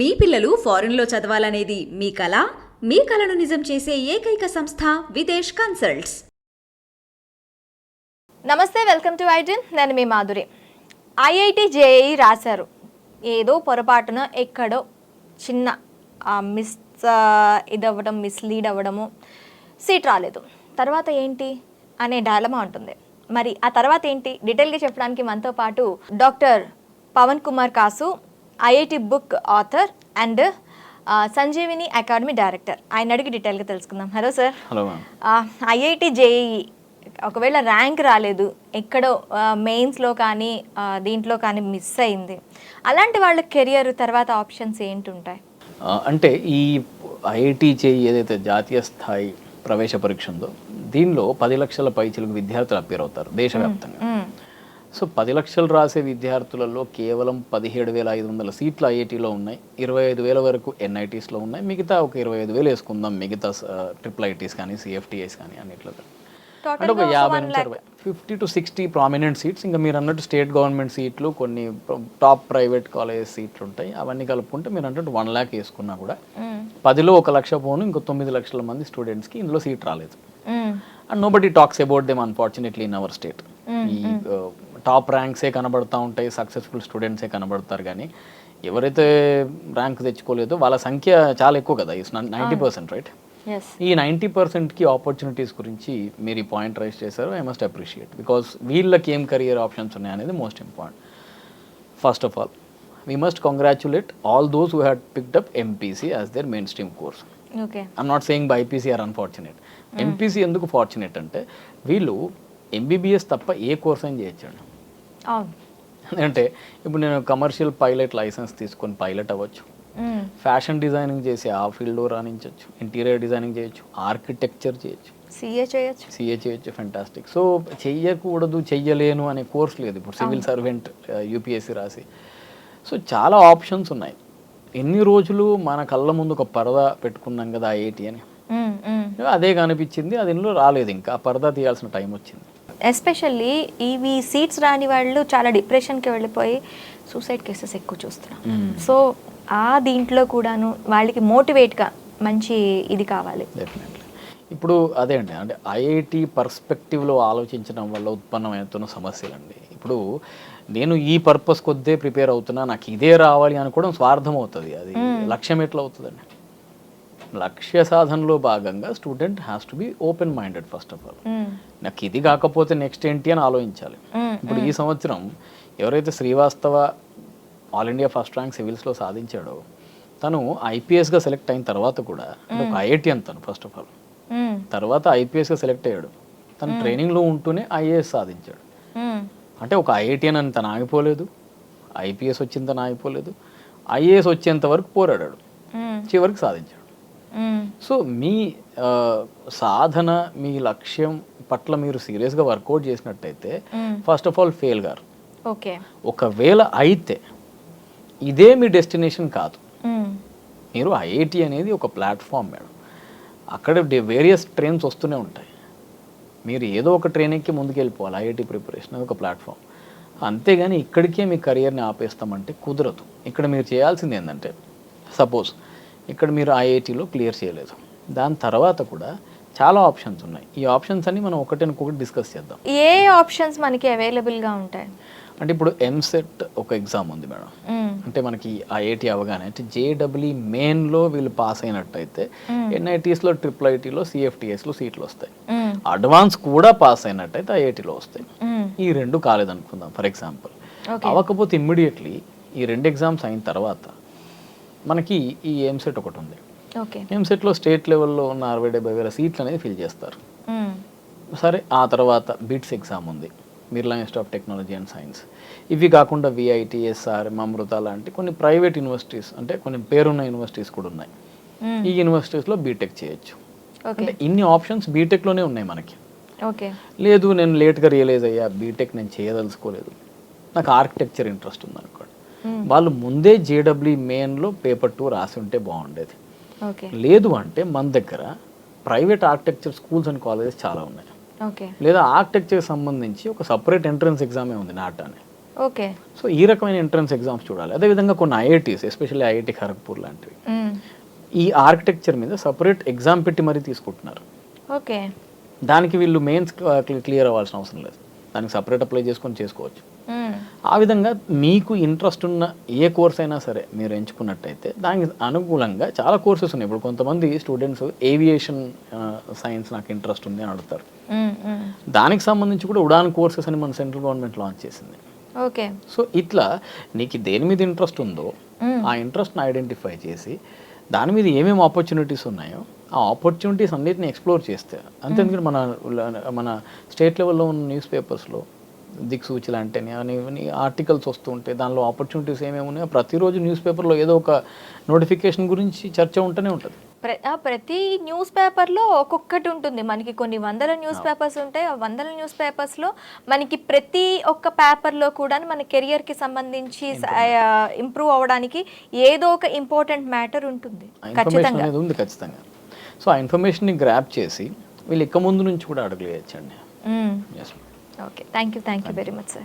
మీ పిల్లలు ఫారెన్లో చదవాలనేది మీ కళ మీ కళను నిజం చేసే ఏకైక సంస్థ విదేశ్ కన్సల్ట్స్. నమస్తే వెల్కమ్ టు ఐడెన్. నేను మీ మాధురి. ఐఐటి జేఈ రాశారు. ఏదో పొరపాటున ఎక్కడో చిన్న మిస్ ఇది అవ్వడం మిస్లీడ్ అవ్వడము సీట్ రాలేదు. తర్వాత ఏంటి? అనే డైలమా ఉంటుంది. మరి ఆ తర్వాత ఏంటి? డీటెయిల్గా చెప్పడానికి మనతో పాటు doctor Pavan Kumar Kasu IIT book author and Sanjeevini academy director. ఆయన అడిగి డీటెయిల్గా తెలుసుకుందాం. Hello sir. Hello IIT JEE ఒకవేళ ర్యాంక్ రాలేదు ఎక్కడో మెయిన్స్లో కానీ దీంట్లో కానీ మిస్ అయింది అలాంటి వాళ్ళ కెరియర్ తర్వాత ఆప్షన్స్ ఏంటి ఉంటాయి అంటే ఈ ఐఐటి చేయి ఏదైతే జాతీయ స్థాయి ప్రవేశ పరీక్ష ఉందో దీనిలో పది లక్షల పైచిలకు విద్యార్థులు అప్పేర్ అవుతారు దేశవ్యాప్తంగా. సో పది లక్షలు రాసే విద్యార్థులలో కేవలం పదిహేడు వేల ఐదు వందల సీట్లు ఐఐటీలో ఉన్నాయి. ఇరవై ఐదు వేల వరకు ఎన్ఐటీస్లో ఉన్నాయి. మిగతా ఒక ఇరవై ఐదు వేలు వేసుకుందాం. మిగతా ట్రిపుల్ ఐటీస్ కానీ సిఎఫ్టీఐస్ కానీ అన్నిట్లో అంటే ఒక యాభై నుంచి. అరవై fifty to sixty prominent seats. ఇంకా మీరు అన్నట్టు స్టేట్ గవర్నమెంట్ సీట్లు కొన్ని టాప్ ప్రైవేట్ కాలేజ్ సీట్లు ఉంటాయి. అవన్నీ కలుపుకుంటే మీరు అన్నట్టు వన్ ల్యాక్ వేసుకున్నా కూడా. పదిలో ఒక లక్ష పోను ఇంకో తొమ్మిది లక్షల మంది స్టూడెంట్స్కి ఇందులో సీట్ రాలేదు. And nobody talks about them unfortunately in our state ఈ టాప్ ర్యాంక్సే కనబడతా ఉంటాయి సక్సెస్ఫుల్ స్టూడెంట్సే కనబడతారు కానీ ఎవరైతే ర్యాంక్ తెచ్చుకోలేదో వాళ్ళ సంఖ్య చాలా ఎక్కువ కదా. It's ninety percent right. ఈ నైంటీ పర్సెంట్కి ఆపర్చునిటీస్ గురించి మీరు ఈ పాయింట్ రైజ్ చేశారు ఐ మస్ట్ అప్రిషియేట్ బికాస్ వీళ్ళకి ఏం కెరియర్ ఆప్షన్స్ ఉన్నాయి అనేది most important first of all we must congratulate all those who had picked up MPC as their mainstream course okay I'm not saying BiPC are unfortunate MPC ఎందుకు fortunate అంటే వీళ్ళు MBBS తప్ప ఏ course అయినా చేయొచ్చండి అంటే ఇప్పుడు నేను కమర్షియల్ పైలట్ లైసెన్స్ తీసుకొని పైలట్ అవ్వచ్చు. ఫ్యాషన్ డిజైనింగ్ చేసి ఆ ఫీల్డ్లో రాణించవచ్చు ఇంటీరియర్ డిజైనింగ్ చేయొచ్చు. ఆర్కిటెక్చర్ చేయొచ్చు. సిఏ చేయొచ్చు. సిఏ చేయొచ్చు. ఫెంటాస్టిక్ సో చెయ్యకూడదు చెయ్యలేను అనే కోర్స్ లేదు. ఇప్పుడు సివిల్ సర్వెంట్ యూపీఎస్సీ రాసి. సో చాలా ఆప్షన్స్ ఉన్నాయి. ఎన్ని రోజులు మన కళ్ళ ముందు ఒక పరదా పెట్టుకున్నాం కదా ఐఐటి అని. అదే కనిపించింది అది ఇందులో రాలేదు. ఇంకా ఆ పరదా తీయాల్సిన టైం వచ్చింది. ఎస్పెషల్లీ ఇవి సీట్స్ రాని వాళ్ళు చాలా డిప్రెషన్కి వెళ్ళిపోయి సూసైడ్ కేసెస్ ఎక్కువ చూస్తున్నాం సో ఆ దీంట్లో కూడాను వాళ్ళకి మోటివేట్గా మంచి ఇది కావాలి. ఇప్పుడు అదే అండి అంటే ఐఐటి పర్స్పెక్టివ్లో ఆలోచించడం వల్ల ఉత్పన్నమవుతున్న సమస్యలండి. ఇప్పుడు నేను ఈ పర్పస్ కొద్దే ప్రిపేర్ అవుతున్నా నాకు ఇదే రావాలి అనుకోవడం స్వార్థం అవుతుంది అది లక్ష్యం ఎట్లా అవుతుందండి? లక్ష్య సాధనలో భాగంగా student has to be open minded first of all. నాకు ఇది కాకపోతే నెక్స్ట్ ఏంటి అని ఆలోచించాలి మ్మ్. ఇప్పుడు ఈ సంవత్సరం ఎవరైతే Srivastava all India first rank సివిల్స్లో సాధించాడో తను ఐపీఎస్గా సెలెక్ట్ అయిన తర్వాత కూడా అంటే ఒక ఐఐటి తను ఫస్ట్ ఆఫ్ ఆల్. తర్వాత ఐపీఎస్గా సెలెక్ట్ అయ్యాడు తను ట్రైనింగ్లో ఉంటూనే ఐఏఎస్ సాధించాడు. అంటే ఒక ఐఐటి అని తను ఆగిపోలేదు ఐపీఎస్ వచ్చిన తను ఆగిపోలేదు ఐఏఎస్ వచ్చేంత వరకు పోరాడాడు. చివరికి సాధించాడు. సో మీ సాధన మీ లక్ష్యం పట్ల మీరు సీరియస్గా వర్కౌట్ చేసినట్టయితే hmm. First of all fail గారు. ఓకే ఒకవేళ అయితే ఇదే మీ డెస్టినేషన్ కాదు. మ్మ్. మీరు ఐఐటి అనేది ఒక ప్లాట్ఫామ్ మేడం. అక్కడ వేరియస్ ట్రైన్స్ వస్తూనే ఉంటాయి. మీరు ఏదో ఒక ట్రైన్ ఎక్కి ముందుకు వెళ్ళిపోవాలి ఐఐటి ప్రిపరేషన్ అది ఒక ప్లాట్ఫామ్. అంతేగాని ఇక్కడికే మీ కెరియర్ని ఆపేస్తామంటే కుదరదు. ఇక్కడ మీరు చేయాల్సింది ఏంటంటే సపోజ్ ఇక్కడ మీరు ఐఐటిలో క్లియర్ చేయలేదు. దాని తర్వాత కూడా చాలా ఆప్షన్స్ ఉన్నాయి. ఈ ఆప్షన్స్ అన్ని మనం ఒకటినొకటి డిస్కస్ చేద్దాం. ఏ ఆప్షన్స్ మనకి అవైలబుల్గా ఉంటాయి? అంటే ఇప్పుడు ఎంసెట్ ఒక ఎగ్జామ్ ఉంది మేడం. అంటే మనకి ఐఐటి అవగానే అంటే జేడబ్ల్యూ మెయిన్లో వీళ్ళు పాస్ అయినట్టయితే ఎన్ఐటీస్లో ట్రిపుల్ ఐటీలో సిఎఫ్టిఎస్లో సీట్లు వస్తాయి. అడ్వాన్స్ కూడా పాస్ అయినట్టయితే ఐఐటిలో వస్తాయి. ఈ రెండు కాలేదనుకుందాం ఫర్ ఎగ్జాంపుల్. అవ్వకపోతే ఇమ్మీడియట్లీ ఈ రెండు ఎగ్జామ్స్ అయిన తర్వాత మనకి ఈ ఎంసెట్ ఒకటి ఉంది. ఓకే. ఎంసెట్లో స్టేట్ లెవెల్లో ఉన్న అరవై డెబ్బై వేల సీట్లు అనేది ఫిల్ చేస్తారు. సరే ఆ తర్వాత బిట్స్ ఎగ్జామ్ ఉంది. Birla institute of technology and science ఇవి కాకుండా విఐటి ఎస్ఆర్ అమృత లాంటి కొన్ని ప్రైవేట్ యూనివర్సిటీస్ అంటే కొన్ని పేరున్న యూనివర్సిటీస్ కూడా ఉన్నాయి. ఈ యూనివర్సిటీస్లో బీటెక్ చేయొచ్చు. ఓకే. అంటే ఇన్ని ఆప్షన్స్ బీటెక్లోనే ఉన్నాయి మనకి. ఓకే. లేదు నేను లేట్గా రియలైజ్ అయ్యా బీటెక్ నేను చేయదలుచుకోలేదు. నాకు ఆర్కిటెక్చర్ ఇంట్రెస్ట్ ఉందనుకోండి. మ్మ్. వాళ్ళు ముందే జేడబ్ల్యూ మెయిన్లో పేపర్ టూ రాసి ఉంటే బాగుండేది. ఓకే. లేదు అంటే మన దగ్గర private architecture schools and colleges చాలా ఉన్నాయి. ఓకే. లేదా ఆర్కిటెక్చర్ సంబంధించి ఒక సపరేట్ ఎంట్రన్స్ ఎగ్జామే ఉంది నాటా అని ఓకే. సో ఈ రకమైన ఎంట్రన్స్ ఎగ్జామ్స్ చూడాలి. అదేవిధంగా కొన్ని ఐఐటీస్ ఎస్పెషల్లీ ఐఐటి ఖరగ్పూర్ లాంటివి. ఈ ఆర్కిటెక్చర్ మీద సపరేట్ ఎగ్జామ్ పెట్టి మరీ తీసుకుంటున్నారు. ఓకే. దానికి వీళ్ళు మెయిన్స్ క్లియర్ అవ్వాల్సిన అవసరం లేదు. దానికి సపరేట్ అప్లై చేసుకొని చేసుకోవచ్చు. ఆ విధంగా మీకు ఇంట్రెస్ట్ ఉన్న ఏ కోర్స్ అయినా సరే మీరు ఎంచుకున్నట్టయితే దానికి అనుకూలంగా చాలా కోర్సెస్ ఉన్నాయి. ఇప్పుడు కొంతమంది స్టూడెంట్స్ ఏవియేషన్ సైన్స్ నాకు ఇంట్రెస్ట్ ఉంది అని అడుగుతారు. దానికి సంబంధించి కూడా ఉడాన్ కోర్సెస్ అని మన సెంట్రల్ గవర్నమెంట్ లాంచ్ చేసింది. ఓకే. సో ఇట్లా నీకు దేని మీద ఇంట్రెస్ట్ ఉందో ఆ ఇంట్రెస్ట్ని ఐడెంటిఫై చేసి దాని మీద ఏమేమి ఆపర్చునిటీస్ ఉన్నాయో ఆ ఆపర్చునిటీస్ అన్నిటిని ఎక్స్ప్లోర్ చేస్తే అంతేందుకంటే మన మన స్టేట్ లెవెల్లో ఉన్న న్యూస్ పేపర్స్లో దిక్సూచి లాంటివి అని ఇవన్నీ ఆర్టికల్స్ వస్తుంటే దానిలో ఆపర్చునిటీస్ ఏమేమి ఉన్నాయో ప్రతిరోజు న్యూస్ పేపర్లో ఏదో ఒక నోటిఫికేషన్ గురించి చర్చ ఉంటూనే ఉంటుంది. ప్రతి న్యూస్ పేపర్లో ఒక్కొక్కటి ఉంటుంది. మనకి కొన్ని వందల న్యూస్ పేపర్స్ ఉంటాయి. ఆ వందల న్యూస్ పేపర్స్లో మనకి ప్రతి ఒక్క పేపర్లో కూడా మన కెరియర్కి సంబంధించి ఇంప్రూవ్ అవ్వడానికి ఏదో ఒక ఇంపార్టెంట్ మ్యాటర్ ఉంటుంది. ఖచ్చితంగా. ఉంది ఖచ్చితంగా. సో ఆ ఇన్ఫర్మేషన్ని గ్రాప్ చేసి వీళ్ళు ఇక్క ముందు నుంచి కూడా అడుగులు Okay, thank you, thank, you very much, sir.